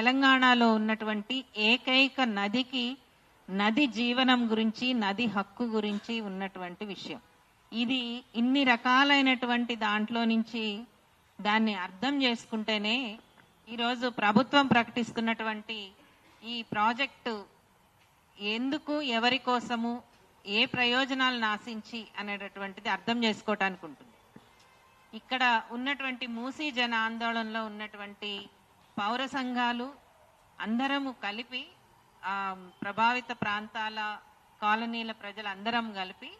తెలంగాణలో ఉన్నటువంటి ఏకైక నదికి నది జీవనం గురించి నది హక్కు గురించి ఉన్నటువంటి విషయం. ఇది ఇన్ని రకాలైనటువంటి దాంట్లో నుంచి దాన్ని అర్థం చేసుకుంటేనే ఈరోజు ప్రభుత్వం ప్రకటిస్తున్నటువంటి ఈ ప్రాజెక్టు ఎందుకు ఎవరి కోసము ఏ ప్రయోజనాలను ఆశించి అనేటటువంటిది అర్థం చేసుకోవటానికి ఉంటుంది. ఇక్కడ ఉన్నటువంటి మూసీ జన ఆందోళనలో ఉన్నటువంటి పౌర సంఘాలు అందరము కలిపి ప్రభావిత ప్రాంతాల కాలనీల ప్రజలందరం కలిపి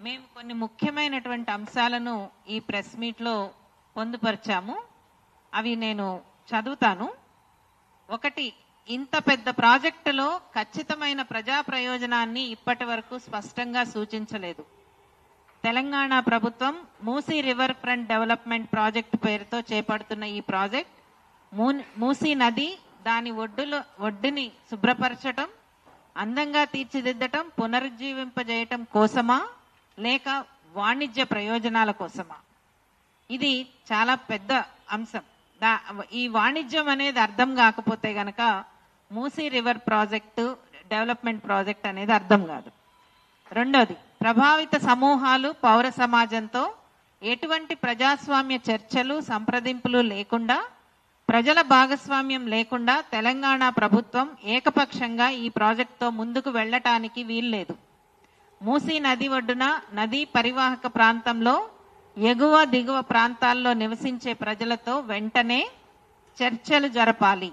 మేము కొన్ని ముఖ్యమైనటువంటి అంశాలను ఈ ప్రెస్ మీట్లో పొందుపరిచాము. అవి నేను చదువుతాను. ఒకటి ఇంత పెద్ద ప్రాజెక్టులో ఖచ్చితమైన ప్రజా ప్రయోజనాన్ని ఇప్పటి వరకు స్పష్టంగా సూచించలేదు. తెలంగాణ ప్రభుత్వం Musi river front development project పేరుతో చేపడుతున్న ఈ ప్రాజెక్ట్ మూసీ నది దాని ఒడ్డులో ఒడ్డుని శుభ్రపరచటం అందంగా తీర్చిదిద్దటం పునరుజ్జీవింపజేయటం కోసమా లేక వాణిజ్య ప్రయోజనాల కోసమా? ఇది చాలా పెద్ద అంశం. దా ఈ వాణిజ్యం అనేది అర్థం కాకపోతే గనక Musi river project development project అనేది అర్థం కాదు. రెండోది ప్రభావిత సమూహాలు పౌర సమాజంతో ఎటువంటి ప్రజాస్వామ్య చర్చలు సంప్రదింపులు లేకుండా ప్రజల భాగస్వామ్యం లేకుండా తెలంగాణ ప్రభుత్వం ఏకపక్షంగా ఈ ప్రాజెక్టుతో ముందుకు వెళ్ళటానికి వీల్లేదు. మూసీ నది ఒడ్డున నదీ పరివాహక ప్రాంతంలో ఎగువ దిగువ ప్రాంతాల్లో నివసించే ప్రజలతో వెంటనే చర్చలు జరపాలి.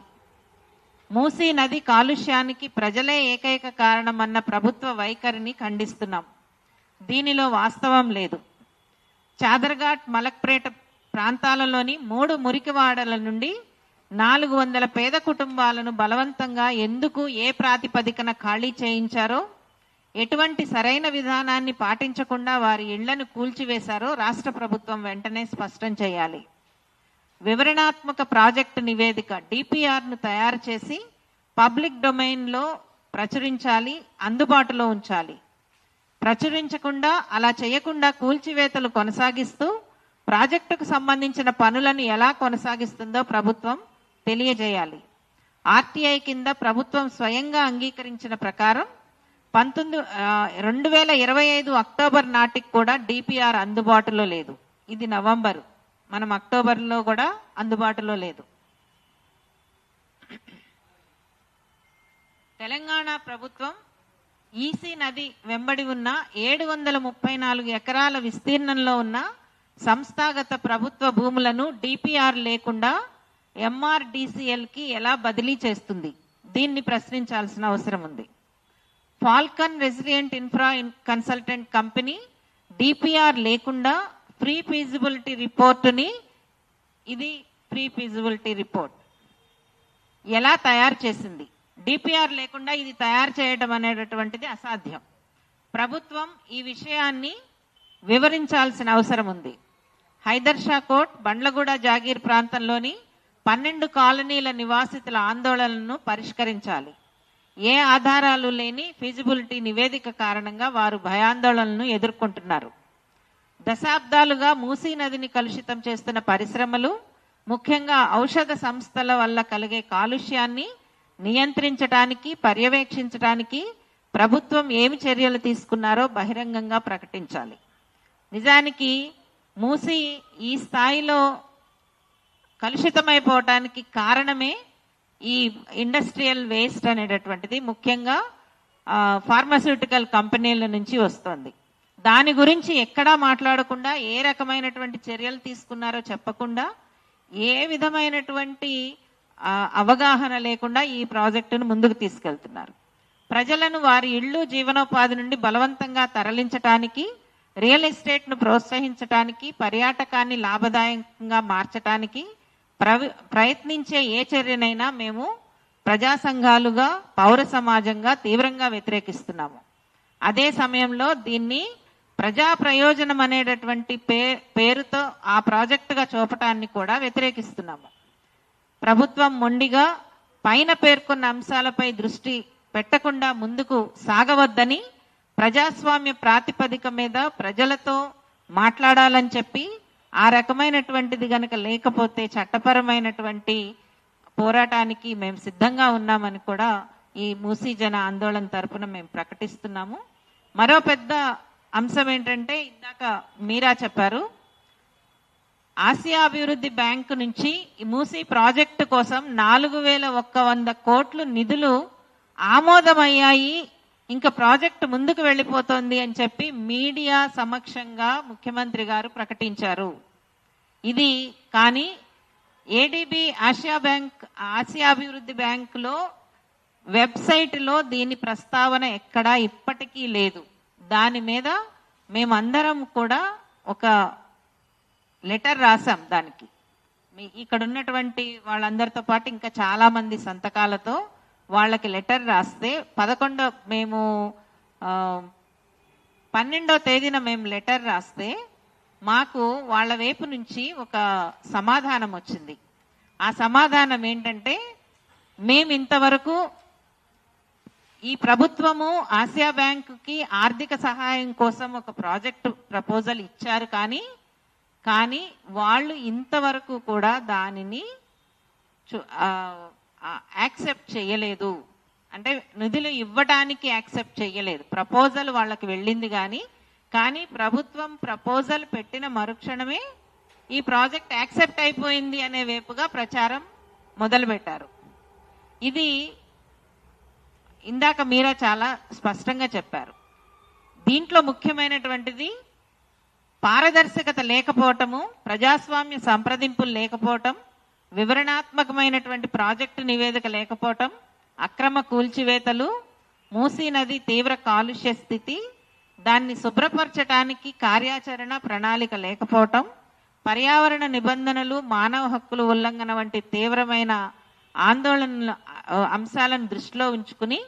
మూసీ నది కాలుష్యానికి ప్రజలే ఏకైక కారణమన్న ప్రభుత్వ వైఖరిని ఖండిస్తున్నాం. దీనిలో వాస్తవం లేదు. చాదర్ఘాట్ మలక్పేట ప్రాంతాలలోని మూడు మురికివాడల నుండి నాలుగు వందల పేద కుటుంబాలను బలవంతంగా ఎందుకు ఏ ప్రాతిపదికన ఖాళీ చేయించారో ఎటువంటి సరైన విధానాన్ని పాటించకుండా వారి ఇళ్ళను కూల్చివేశారో రాష్ట్ర ప్రభుత్వం వెంటనే స్పష్టం చేయాలి. వివరణాత్మక ప్రాజెక్టు నివేదిక డిపిఆర్ను తయారు చేసి పబ్లిక్ డొమైన్లో ప్రచురించాలి అందుబాటులో ఉంచాలి. ప్రచురించకుండా అలా చేయకుండా కూల్చివేతలు కొనసాగిస్తూ ప్రాజెక్టుకు సంబంధించిన పనులను ఎలా కొనసాగిస్తుందో ప్రభుత్వం తెలియజేయాలి. ఆర్టీఐ కింద ప్రభుత్వం స్వయంగా అంగీకరించిన ప్రకారం పంతొమ్మిది రెండు వేల ఇరవై ఐదు అక్టోబర్ నాటికి కూడా డిపిఆర్ అందుబాటులో లేదు. ఇది నవంబర్. మనం అక్టోబర్లో కూడా అందుబాటులో లేదు. తెలంగాణ ప్రభుత్వం ఈసీ నది వెంబడి ఉన్న ఏడు వందల ముప్పై నాలుగు ఎకరాల విస్తీర్ణంలో ఉన్న సంస్థాగత ప్రభుత్వ భూములను డిపిఆర్ లేకుండా ఎంఆర్డిసిఎల్కి ఎలా బదిలీ చేస్తుంది? దీన్ని ప్రశ్నించాల్సిన అవసరం ఉంది. Falcon resident infra consultant company DPR లేకుండా ప్రీ ఫీజిబిలిటీ రిపోర్టుని ఇది ప్రీ ఫీజిబిలిటీ రిపోర్ట్ ఎలా తయారు చేసింది? డిపిఆర్ లేకుండా ఇది తయారు చేయడం అనేటటువంటిది అసాధ్యం. ప్రభుత్వం ఈ విషయాన్ని వివరించాల్సిన అవసరం ఉంది. హైదర్ షా కోట్ బండ్లగూడ జాగీర్ ప్రాంతంలోని పన్నెండు కాలనీల నివాసితుల ఆందోళనలను పరిష్కరించాలి. ఏ ఆధారాలు లేని ఫిజిబిలిటీ నివేదిక కారణంగా వారు భయాందోళనలను ఎదుర్కొంటున్నారు. దశాబ్దాలుగా మూసీ నదిని కలుషితం చేస్తున్న పరిశ్రమలు ముఖ్యంగా ఔషధ సంస్థల వల్ల కలిగే కాలుష్యాన్ని నియంత్రించడానికి పర్యవేక్షించడానికి ప్రభుత్వం ఏమి చర్యలు తీసుకున్నారో బహిరంగంగా ప్రకటించాలి. నిజానికి మూసి ఈ స్థాయిలో కలుషితమైపోవటానికి కారణమే ఈ ఇండస్ట్రియల్ వేస్ట్ అనేటటువంటిది. ముఖ్యంగా ఫార్మాస్యూటికల్ కంపెనీల నుంచి వస్తుంది. దాని గురించి ఎక్కడా మాట్లాడకుండా ఏ రకమైనటువంటి చర్యలు తీసుకున్నారో చెప్పకుండా ఏ విధమైనటువంటి అవగాహన లేకుండా ఈ ప్రాజెక్టును ముందుకు తీసుకెళ్తున్నారు. ప్రజలను వారి ఇళ్ళు జీవనోపాధి నుండి బలవంతంగా తరలించటానికి రియల్ ఎస్టేట్ను ప్రోత్సహించటానికి పర్యాటకాన్ని లాభదాయకంగా మార్చటానికి ప్రవి ప్రయత్నించే ఏ చర్యనైనా మేము ప్రజా సంఘాలుగా పౌర సమాజంగా తీవ్రంగా వ్యతిరేకిస్తున్నాము. అదే సమయంలో దీన్ని ప్రజా ప్రయోజనం అనేటటువంటి పే పేరుతో ఆ ప్రాజెక్టుగా చూపటాన్ని కూడా వ్యతిరేకిస్తున్నాము. ప్రభుత్వం మొండిగా పైన పేర్కొన్న అంశాలపై దృష్టి పెట్టకుండా ముందుకు సాగవద్దని ప్రజాస్వామ్య ప్రాతిపదిక మీద ప్రజలతో మాట్లాడాలని చెప్పి ఆ రకమైనటువంటిది గనక లేకపోతే చట్టపరమైనటువంటి పోరాటానికి మేము సిద్ధంగా ఉన్నామని కూడా ఈ మూసీ జన ఆందోళన తరపున మేము ప్రకటిస్తున్నాము. మరో పెద్ద అంశం ఏంటంటే ఇందాక మీరా చెప్పారు ఆసియా అభివృద్ధి బ్యాంకు నుంచి ఈ మూసీ ప్రాజెక్టు కోసం నాలుగు వేల ఒక్క వంద కోట్లు నిధులు ఆమోదమయ్యాయి ఇంకా ప్రాజెక్టు ముందుకు వెళ్ళిపోతోంది అని చెప్పి మీడియా సమక్షంగా ముఖ్యమంత్రి గారు ప్రకటించారు. ఇది కానీ ఏడిబి ఆసియా బ్యాంక్ ఆసియా అభివృద్ధి బ్యాంకులో వెబ్సైట్లో దీని ప్రస్తావన ఎక్కడా ఇప్పటికీ లేదు. దాని మీద మేమందరం కూడా ఒక లెటర్ రాసాం దానికి. మీ ఇక్కడ ఉన్నటువంటి వాళ్ళందరితో పాటు ఇంకా చాలా మంది సంతకాలతో వాళ్ళకి లెటర్ రాస్తే పదకొండో మేము పన్నెండో తేదీన మేము లెటర్ రాస్తే మాకు వాళ్ళ వైపు నుంచి ఒక సమాధానం వచ్చింది. ఆ సమాధానం ఏంటంటే మేము ఇంతవరకు ఈ ప్రభుత్వము ఆసియా బ్యాంకుకి ఆర్థిక సహాయం కోసం ఒక ప్రాజెక్టు ప్రపోజల్ ఇచ్చారు కానీ కానీ వాళ్ళు ఇంతవరకు కూడా దానిని యాక్సెప్ట్ చేయలేదు. అంటే నిధులు ఇవ్వడానికి యాక్సెప్ట్ చేయలేదు. ప్రపోజల్ వాళ్ళకి వెళ్ళింది కానీ కానీ ప్రభుత్వం ప్రపోజల్ పెట్టిన మరుక్షణమే ఈ ప్రాజెక్ట్ యాక్సెప్ట్ అయిపోయింది అనే వైపుగా ప్రచారం మొదలుపెట్టారు. ఇది ఇందాక మీరా చాలా స్పష్టంగా చెప్పారు. దీంట్లో ముఖ్యమైనటువంటిది పారదర్శకత లేకపోవటము ప్రజాస్వామ్య సంప్రదింపులు లేకపోవటం వివరణాత్మకమైనటువంటి ప్రాజెక్టు నివేదిక లేకపోవటం అక్రమ కూల్చివేతలు మూసీ నది తీవ్ర కాలుష్య స్థితి దాన్ని శుభ్రపరచడానికి కార్యాచరణ ప్రణాళిక లేకపోవటం పర్యావరణ నిబంధనలు మానవ హక్కుల ఉల్లంఘన వంటి తీవ్రమైన ఆందోళన అంశాలను దృష్టిలో ఉంచుకుని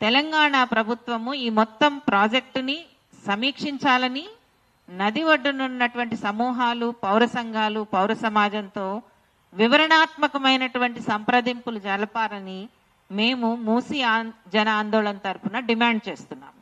తెలంగాణ ప్రభుత్వము ఈ మొత్తం ప్రాజెక్టుని సమీక్షించాలని నది ఒడ్డునున్నటువంటి సమూహాలు పౌర సంఘాలు పౌర సమాజంతో వివరణాత్మకమైనటువంటి సంప్రదింపులు జరపాలని మేము మూసి జన ఆందోళన తరపున డిమాండ్ చేస్తున్నాం.